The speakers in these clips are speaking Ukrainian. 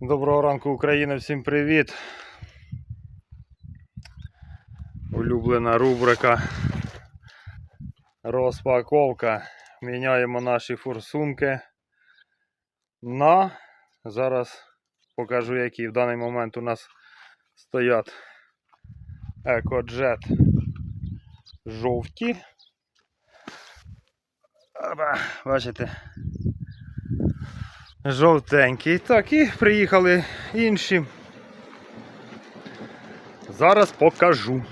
Доброго ранку, Україна, всім привіт. Улюблена рубрика розпаковка. Міняємо наші форсунки на. Зараз покажу, які в даний момент у нас стоять EcoJet жовті. Бачите? Жовтенький. Так, і приїхали інші. Зараз покажу.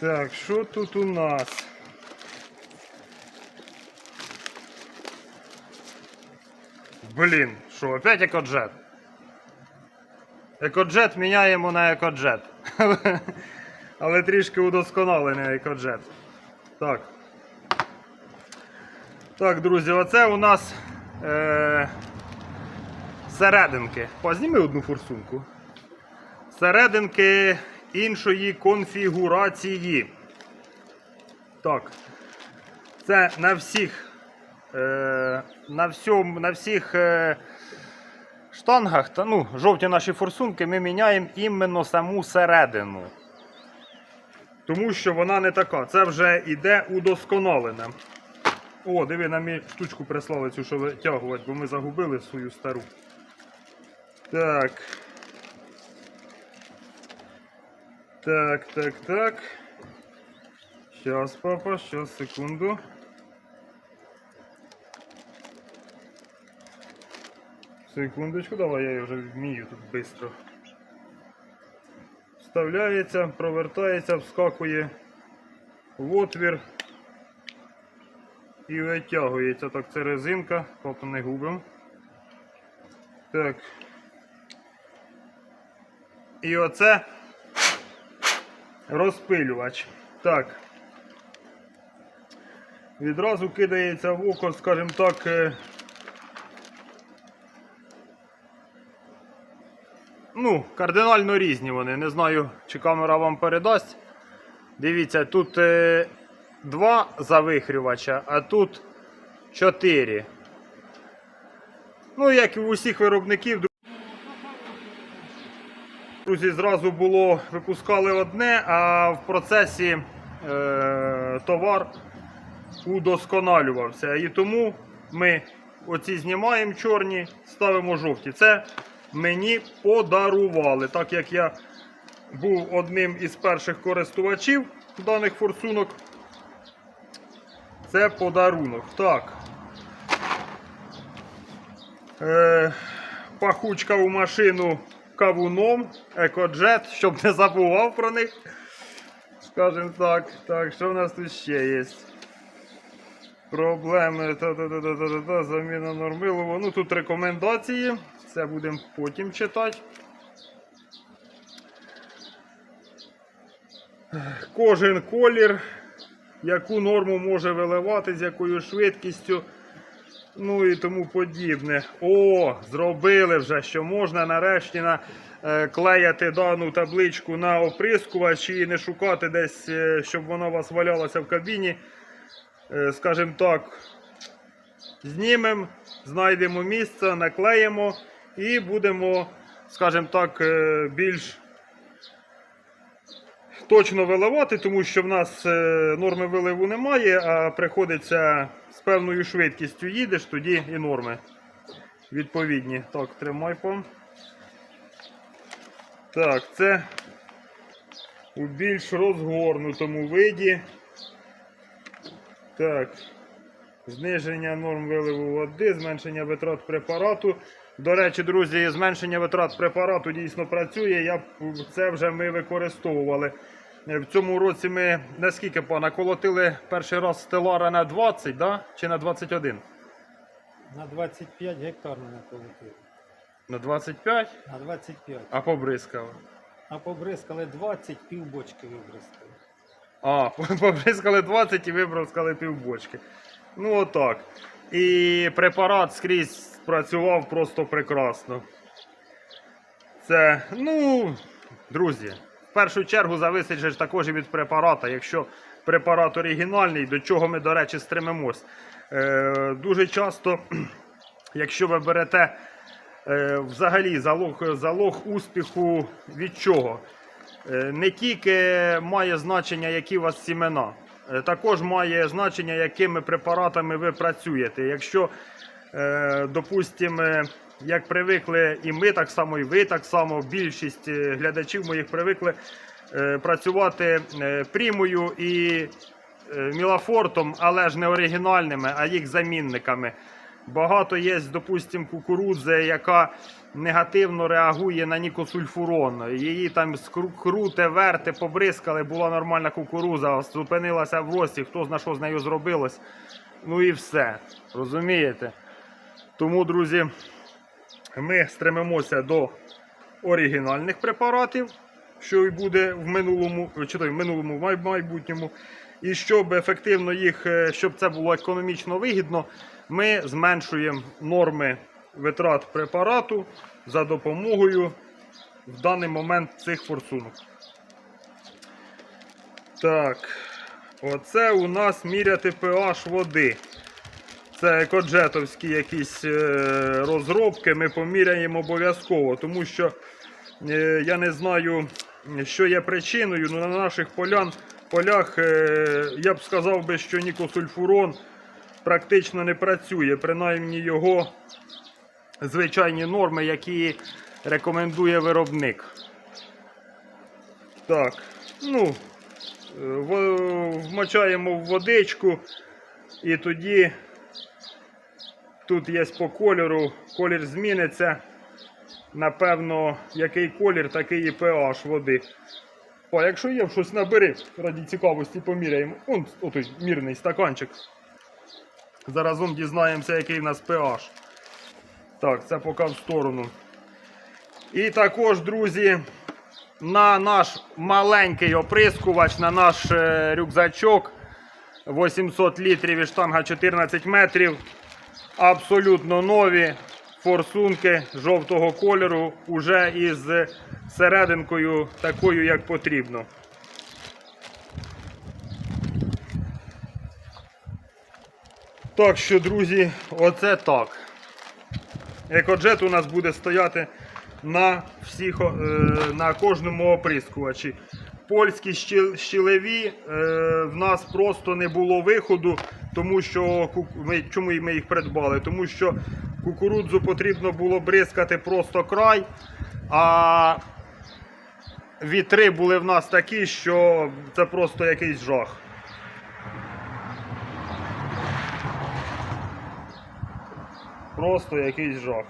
Так, що тут у нас? Блін, що, опять екоджет? Екоджет міняємо на екоджет. Але трішки удосконалений екоджет. Так. Так, друзі, оце у нас е, серединки. Позніми одну форсунку. Серединки іншої конфігурації. Так. Це на всіх е, на, всьому, на всіх е, штангах, та, ну, жовті наші форсунки, ми міняємо іменно саму середину. Тому що вона не така. Це вже йде удосконалена. О, диви, нам штучку прислали цю, що витягувати, бо ми загубили свою стару. Так. Так, так, так. Щас, папа, щас, секунду. Секундочку, давай я її вже вмію тут швидко. Вставляється, провертається, вскакує в отвір і витягується. Так, це резинка, папа не губимо. Так. І оце розпилювач. Так. Відразу кидається в око, скажімо так. е, Ну, кардинально різні вони. Не знаю, чи камера вам передасть. Дивіться, тут е, два завихрювача, а тут чотири. Ну, як і в усіх виробників, друзі, зразу було, випускали одне, а в процесі е, товар удосконалювався. І тому ми оці знімаємо чорні, ставимо жовті. Це мені подарували, так як я був одним із перших користувачів даних форсунок. Це подарунок. Так. Е, пахучка у машину кавуном, екоджет, щоб не забував про них. Скажем так. Так, що в нас тут ще є? Проблеми. Та-та-та-та-та-та, заміна нормилова. Ну тут рекомендації. Це будемо потім читати. Кожен колір, яку норму може виливати, з якою швидкістю, ну і тому подібне. О, зробили вже, що можна нарешті на, е, клеяти дану табличку на оприскувач і не шукати десь, е, щоб вона у вас валялася в кабіні. Е, скажімо так, знімемо, знайдемо місце, наклеїмо і будемо, скажімо так, е, більш точно виливати, тому що в нас е, норми виливу немає, а приходиться з певною швидкістю їдеш, тоді і норми відповідні. Так, тримай пом. Так, це у більш розгорнутому виді. Так. Зниження норм виливу води, зменшення витрат препарату. До речі, друзі, зменшення витрат препарату дійсно працює. Я, це вже ми використовували. Е, В цьому році ми наскільки пана колотили перший раз стелара на 20, да? чи на 21? На 25 гектар ми наколотили. На 25, На 25. а побризкав. А побризкали 20, пів бочки вибризкали. А, побризкали 20 і вибризкали півбочки. Ну отак. І препарат скрізь працював просто прекрасно. Це, ну, друзі, першу чергу зависить також і від препарата. Якщо препарат оригінальний, до чого ми, до речі, стремимось. Е, дуже часто якщо ви берете е, взагалі залог, залог успіху від чого? Е, Не тільки має значення, які у вас сімена, е, також має значення, якими препаратами ви працюєте. Якщо, е, допустимо, як привикли і ми так само, і ви так само, більшість е, глядачів моїх привикли е, працювати е, прімою і мілафортом, але ж не оригінальними, а їх замінниками. Багато є, допустимо, кукурудзи, яка негативно реагує на нікосульфурон. Її там круте, верте, побризкали, була нормальна кукуруза, зупинилася в рості, хто зна що з нею зробилось. Ну і все. Розумієте? Тому, друзі, ми стремимося до оригінальних препаратів, що і буде в минулому, чи то в минулому в майбутньому. І щоб ефективно їх, е, щоб це було економічно вигідно, ми зменшуємо норми витрат препарату за допомогою в даний момент цих форсунок. Так, оце у нас міряти pH води. Це екоджетовські якісь е, розробки, ми поміряємо обов'язково, тому що е, я не знаю, що є причиною. Ну, на наших полян, полях е, я б сказав би, що нікосульфурон практично не працює. Принаймні його звичайні норми, які рекомендує виробник. Так, ну, вмочаємо в водичку і тоді. Тут є по кольору, колір зміниться. Напевно, який колір, такий і pH води. О, якщо є щось набери, раді цікавості поміряємо. Он отой мірний стаканчик. Заразом дізнаємося, який в нас pH. Так, це поки в сторону. І також, друзі, на наш маленький оприскувач, на наш е, рюкзачок 800 літрів і штанга 14 метрів. Абсолютно нові форсунки жовтого кольору, уже із серединкою такою, як потрібно. Так що, друзі, оце так. Екоджет у нас буде стояти на всіх, е, на кожному оприскувачі. Польські щі- щілеві е, в нас просто не було виходу, тому що ми, чому ми їх придбали? Тому що кукурудзу потрібно було бризкати просто край, а вітри були в нас такі, що це просто якийсь жах. Просто якийсь жах.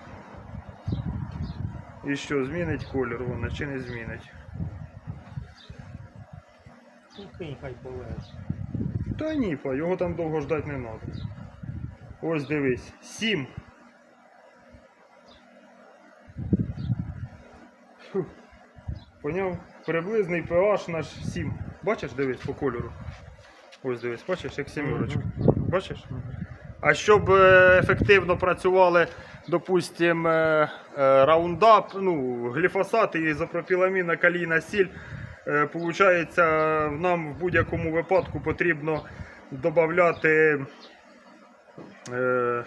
І що, змінить колір вона чи не змінить? Ну, хай полежить. Та ні, па, його там довго ждати не треба. Ось дивись. 7. Фух. Поняв? Приблизний pH наш 7. Бачиш, дивись по кольору. Ось дивись, бачиш, як сімерочка. Бачиш? А щоб е, ефективно працювали, допустим, е, е, раундап, ну, гліфосат і ізопропіламіна, калійна сіль, е, получається, нам в будь-якому випадку потрібно додати. Е,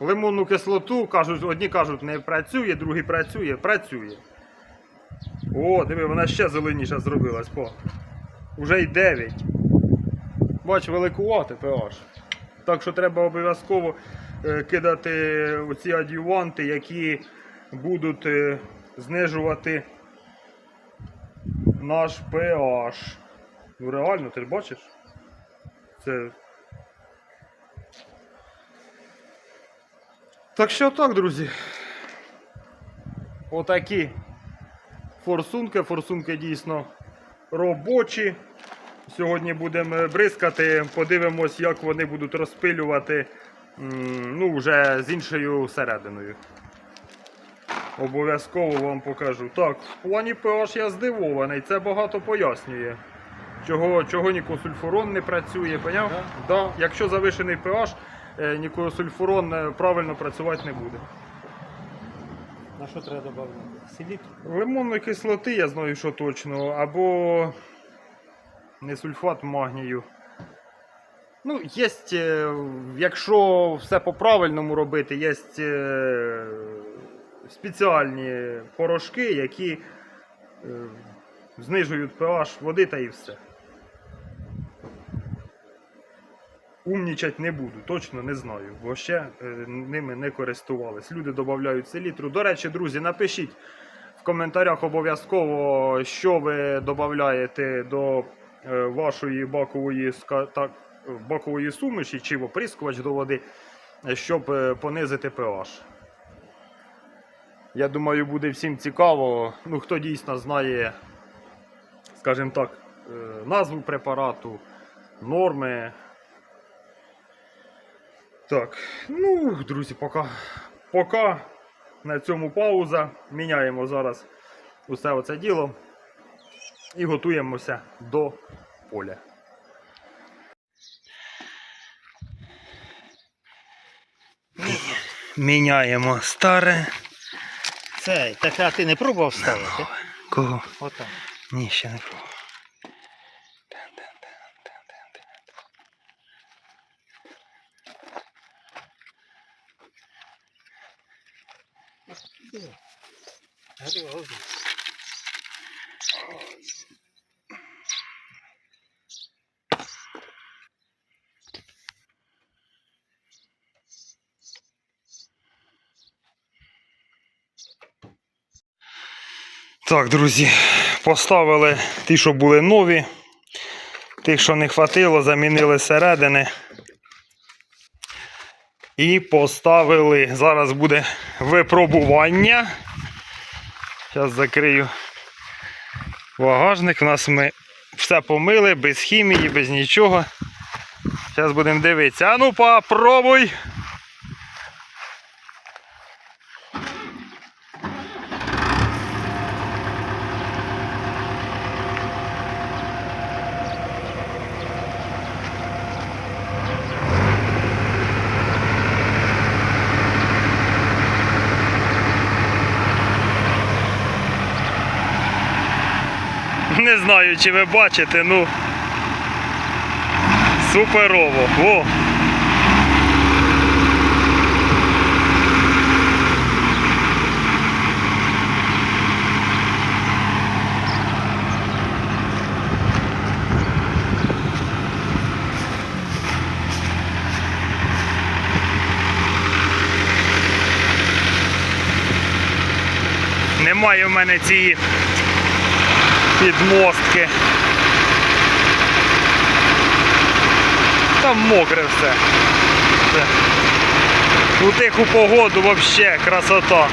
лимонну кислоту, кажуть, одні кажуть, не працює, другі працює, працює. О, диви, вона ще зеленіша зробилась, по. Уже й 9. Бач, великувати pH. Так що треба обов'язково е, кидати оці адюванти, які будуть е, знижувати наш pH. Ну реально, ти бачиш? Це. Так що так, друзі. Отакі форсунки. Форсунки дійсно робочі. Сьогодні будемо бризкати, подивимось, як вони будуть розпилювати ну, вже з іншою серединою. Обов'язково вам покажу. Так, в плані pH я здивований, це багато пояснює. Чого, чого нікосульфурон не працює, поняв? Да? Да. Якщо завишений pH, е, нікосульфурон е, правильно працювати не буде. На що треба додати? Селітру? Лимонної кислоти, я знаю, що точно, або не сульфат магнію. Ну, є, якщо все по-правильному робити, є спеціальні порошки, які е, знижують pH води та і все. Умнічать не буду, точно не знаю, бо ще е, ними не користувались. Люди додають селітру. До речі, друзі, напишіть в коментарях обов'язково, що ви додаєте до е, вашої бакової, так, бакової суміші чи в оприскувач до води, щоб понизити pH. Я думаю, буде всім цікаво. Ну, хто дійсно знає, скажімо так, е, назву препарату, норми. Так, ну, друзі, поки, поки на цьому пауза. Міняємо зараз усе оце діло і готуємося до поля. Міняємо старе. Цей, так а ти не пробував ставити? Кого? Отам. Ні, ще не пробував. Так, друзі, поставили ті, що були нові. Тих, що не хватило, замінили середини. І поставили. Зараз буде випробування. Зараз закрию багажник. У нас ми все помили, без хімії, без нічого. Зараз будемо дивитися. А ну попробуй. Не знаю, чи ви бачите, ну. Суперово. О! Немає в мене цієї підмостки. Там мокре все. У тиху погоду взагалі красота.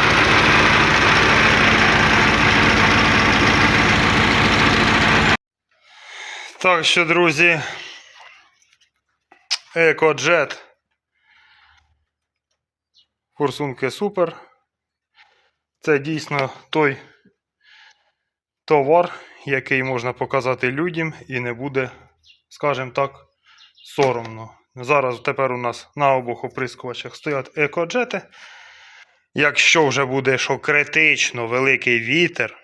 Так що, друзі, екоджет. Форсунки супер. Це дійсно той товар, який можна показати людям і не буде, скажімо так, соромно. Зараз тепер у нас на обох оприскувачах стоять екоджети. Якщо вже буде що критично великий вітер,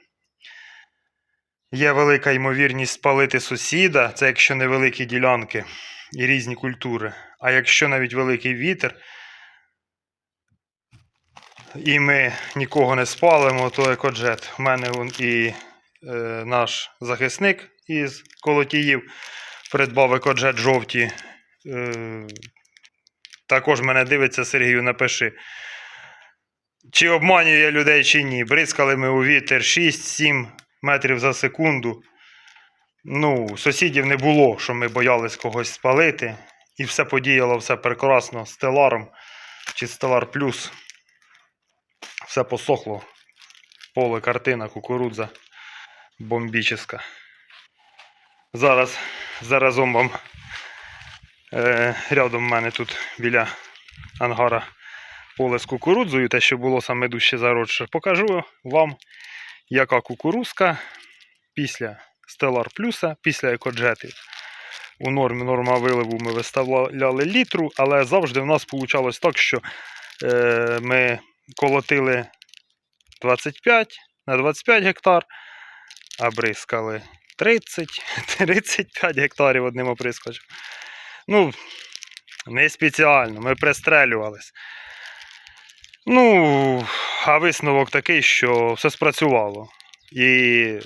є велика ймовірність спалити сусіда, це якщо невеликі ділянки і різні культури. А якщо навіть великий вітер, і ми нікого не спалимо, то екоджет. У мене вон і наш захисник із колотіїв придбав екоджет жовті. Е, також мене дивиться, Сергію, напиши. Чи обманюю я людей, чи ні. Бризкали ми у вітер 6-7 метрів за секунду. Ну, сусідів не було, що ми боялись когось спалити. І все подіяло, все прекрасно. Стеларом чи Стелар Плюс. Все посохло. Поле, картина, кукурудза бомбічна. Зараз заразом вам е, рядом в мене тут біля ангара поле з кукурудзою, те, що було саме дужче зародше, покажу вам, яка кукурузка після Stellar Plus, після екоджетів. У нормі норма виливу ми виставляли літру, але завжди в нас вийшло так, що е, ми колотили 25 на 25 гектар, а бризкали 30, 35 гектарів одним оприскувачем. Ну, Не спеціально, ми пристрелювались. Ну, а висновок такий, що все спрацювало. І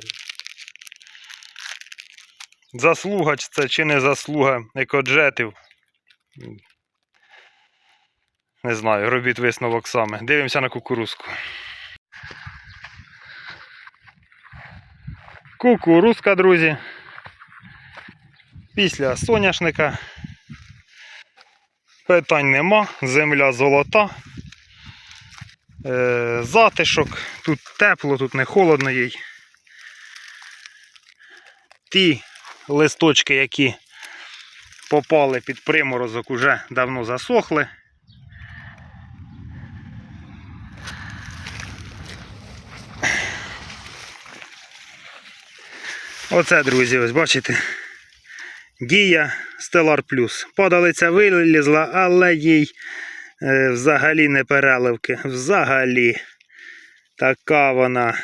заслуга це чи не заслуга екоджетів. Не знаю, робіть висновок саме. Дивимося на кукурузку. Кукурузка, друзі. Після соняшника. Питань нема. Земля золота. Е, затишок. Тут тепло, тут не холодно їй. Ті листочки, які попали під приморозок, уже давно засохли. Оце, друзі, ось бачите. Дія Stellar Plus. Падалиця вилізла, але їй е, взагалі не переливки. Взагалі. Така вона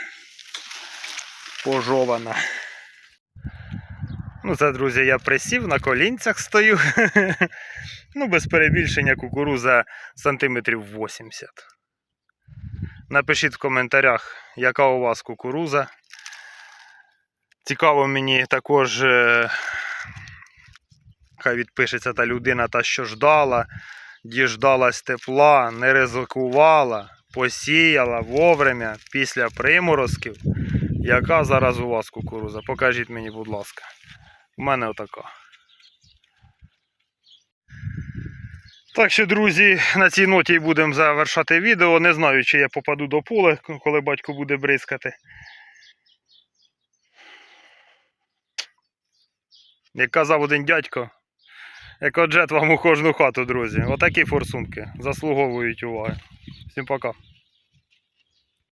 пожована. Ну, це, друзі, я присів, на колінцях стою. ну, без перебільшення кукуруза сантиметрів 80. Напишіть в коментарях, яка у вас кукуруза. Цікаво мені також, е, хай відпишеться та людина, та що ждала, діждалась тепла, не ризикувала, посіяла вовремя після приморозків. Яка зараз у вас кукуруза? Покажіть мені, будь ласка. У мене отака. Так що, друзі, на цій ноті будемо завершати відео. Не знаю, чи я попаду до поля, коли батько буде бризкати. Як казав один дядько, екоджет вам у кожну хату, друзі. Отакі форсунки заслуговують уваги. Всім пока.